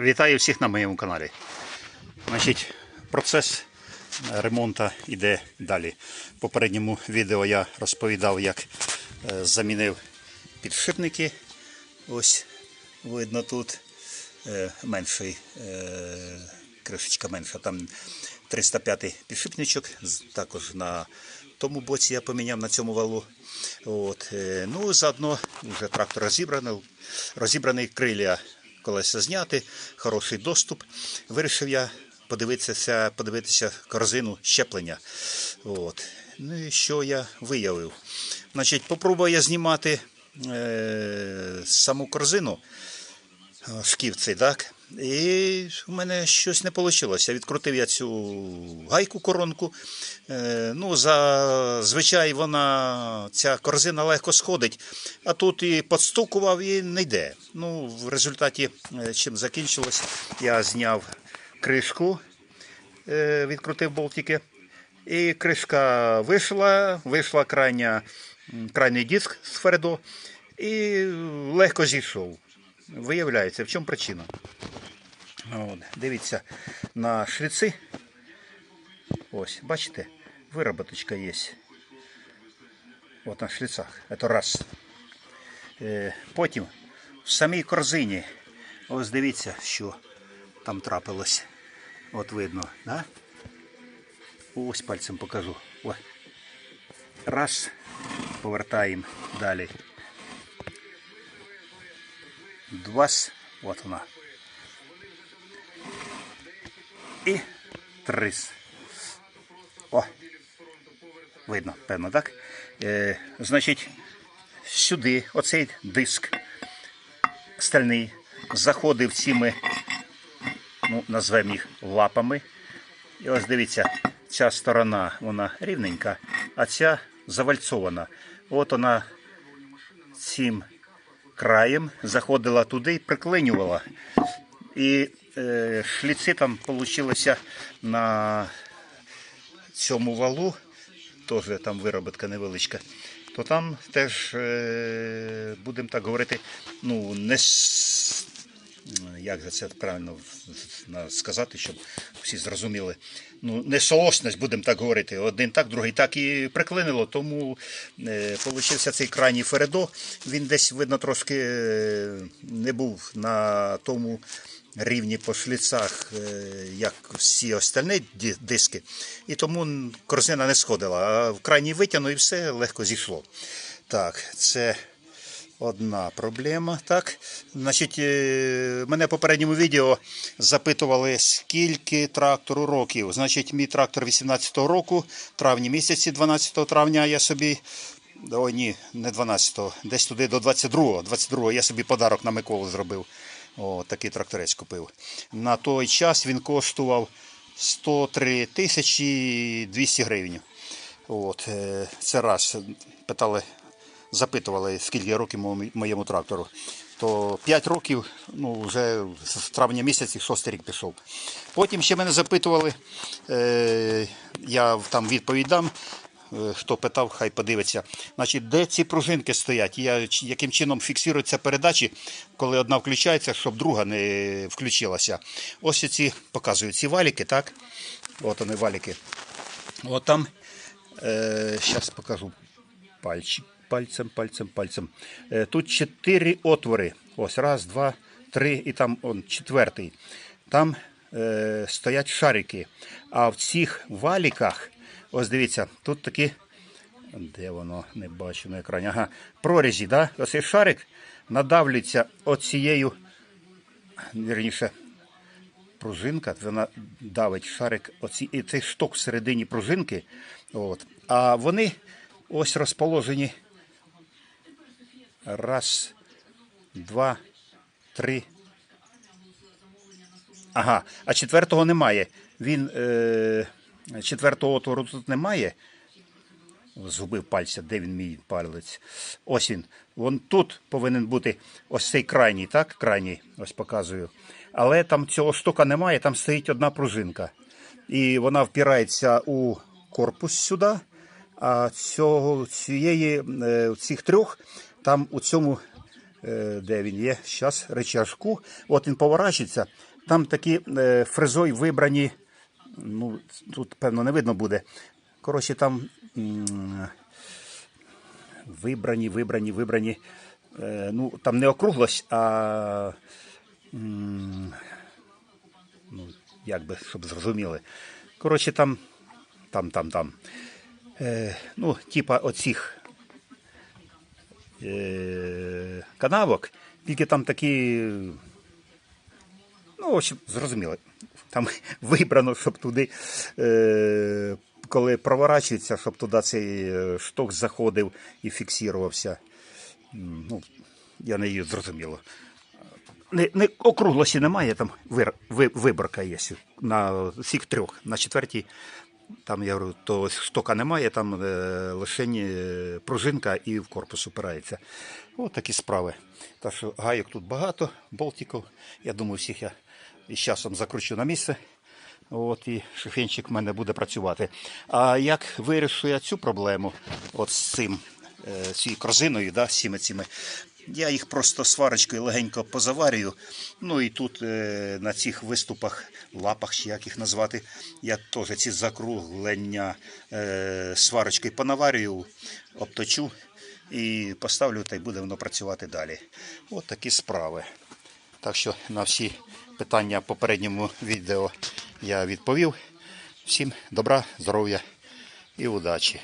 Вітаю всіх на моєму каналі. Значить, процес ремонту йде далі. В попередньому відео я розповідав, як е, замінив підшипники. Ось видно тут е, менший, е, кришечка менша. Там 305 підшипничок. Також на тому боці я поміняв на цьому валу. От, ну, заодно вже трактор розібраний, розібраний криля колеса зняти, хороший доступ. Вирішив я подивитися, подивитися корзину щеплення. От. Ну і що я виявив? Значить, попробую я знімати е, саму корзину шківці, так? І в мене щось не вийшло. Відкрутив я цю гайку коронку. Е, ну, зазвичай вона, ця корзина легко сходить, а тут і підстукував і не йде. Ну, в результаті, е, чим закінчилось, я зняв кришку, е, відкрутив болтики. І кришка вийшла, вийшла крайня, крайній диск з Фередо і легко зійшов. Виявляється, в чому причина? От, дивіться на шліци. Ось, бачите, вироботочка є. От на шліцах. Це раз. Е, потім в самій корзині. Ось дивіться, що там трапилось. От видно, да? Ось пальцем покажу. О. Раз. Повертаємо далі. Два. От вона. І три. О. Видно, певно, так? Е, значить, сюди оцей диск стальний заходив цими, ну, назвемо їх лапами. І ось дивіться, ця сторона вона рівненька, а ця завальцована. От вона цим краєм заходила туди і приклинювала. І е, шліци там вийшло на цьому валу, теж там вироботка невеличка, то там теж, е, будемо так говорити, ну, не як це правильно сказати, щоб всі зрозуміли. Ну, не соосність, будемо так говорити. Один так, другий так і приклинило. Тому е, цей крайній Фередо. Він десь, видно, трошки е, не був на тому рівні по шліцах, е, як всі остальні диски. І тому корзина не сходила. А в крайній витягнув і все легко зійшло. Так, це Одна проблема. Так, значить, е, мене в попередньому відео запитували, скільки трактору років. Значить, мій трактор 18-го року, травні місяці, 12 травня я собі. О, ні, не 12-го, десь туди до 22-го. 22-го я собі подарок на Миколу зробив. О, такий тракторець купив. На той час він коштував 103 тисячі 200 гривень. От, е, це раз питали, запитували, скільки років моєму- трактору. То 5 років, ну вже з травня місяці, шостий рік пішов. Потім ще мене запитували, е, я там відповідь дам. Е, Хто питав, хай подивиться. Значить, де ці пружинки стоять? Я, яким чином фіксуються передачі, коли одна включається, щоб друга не включилася. Ось ці показую ці валіки, так? От вони валіки. От там, е, зараз покажу пальчик, пальцем, пальцем, пальцем. Е, тут чотири отвори. Ось раз, два, три і там он, четвертий. Там е, стоять шарики. А в цих валіках, ось дивіться, тут такі. Де воно? Не бачу на екрані. Ага, прорізі, да? Оцей шарик надавлюється оцією, вірніше, пружинка, вона давить шарик, оці, і цей шток всередині пружинки. От. А вони ось розположені. Раз, два, три. Ага, а четвертого немає. Він е, четвертого отвору тут немає. Згубив пальця, де він мій палець. Ось він. Вон тут повинен бути ось цей крайній, так? Крайній, ось показую. Але там цього штука немає, там стоїть одна пружинка. І вона впирається у корпус сюди. А цього, цієї, е, цих трьох там у цьому е, де він є, зараз речашку. От він поворачується. Там такі е, фрезой вибрані, ну, тут, певно, не видно буде. Коротше, там вибрані, вибрані, вибрані. Е, ну, там не округлость, а ну, як би, щоб зрозуміли. Коротше, там, там, там, там. Е, ну, типа оцих е, канавок, тільки там такі. Ну, в общем, зрозуміло. Там вибрано, щоб туди, е, коли проворачується, щоб туди цей е, шток заходив і фіксувався. Ну, я не її зрозуміло. Не, не, округлості немає, там вир, ви, виборка є на всіх трьох. На четвертій, там я говорю, то штока немає, там е, лише е, пружинка і в корпус упирається. Ось такі справи. Так що гайок тут багато, болтиків. Я думаю, всіх я із часом закручу на місце. От і шифенчик в мене буде працювати. А як вирішу я цю проблему, от з цим, е, цією корзиною, да, з цими цими, я їх просто сварочкою легенько позаварюю. Ну і тут е, на цих виступах, лапах, чи як їх назвати, я теж ці закруглення е, сварочкою понаварюю, обточу і поставлю, та й буде воно працювати далі. От такі справи. Так що на всі питання в попередньому відео я відповів. Всім добра, здоров'я і удачі!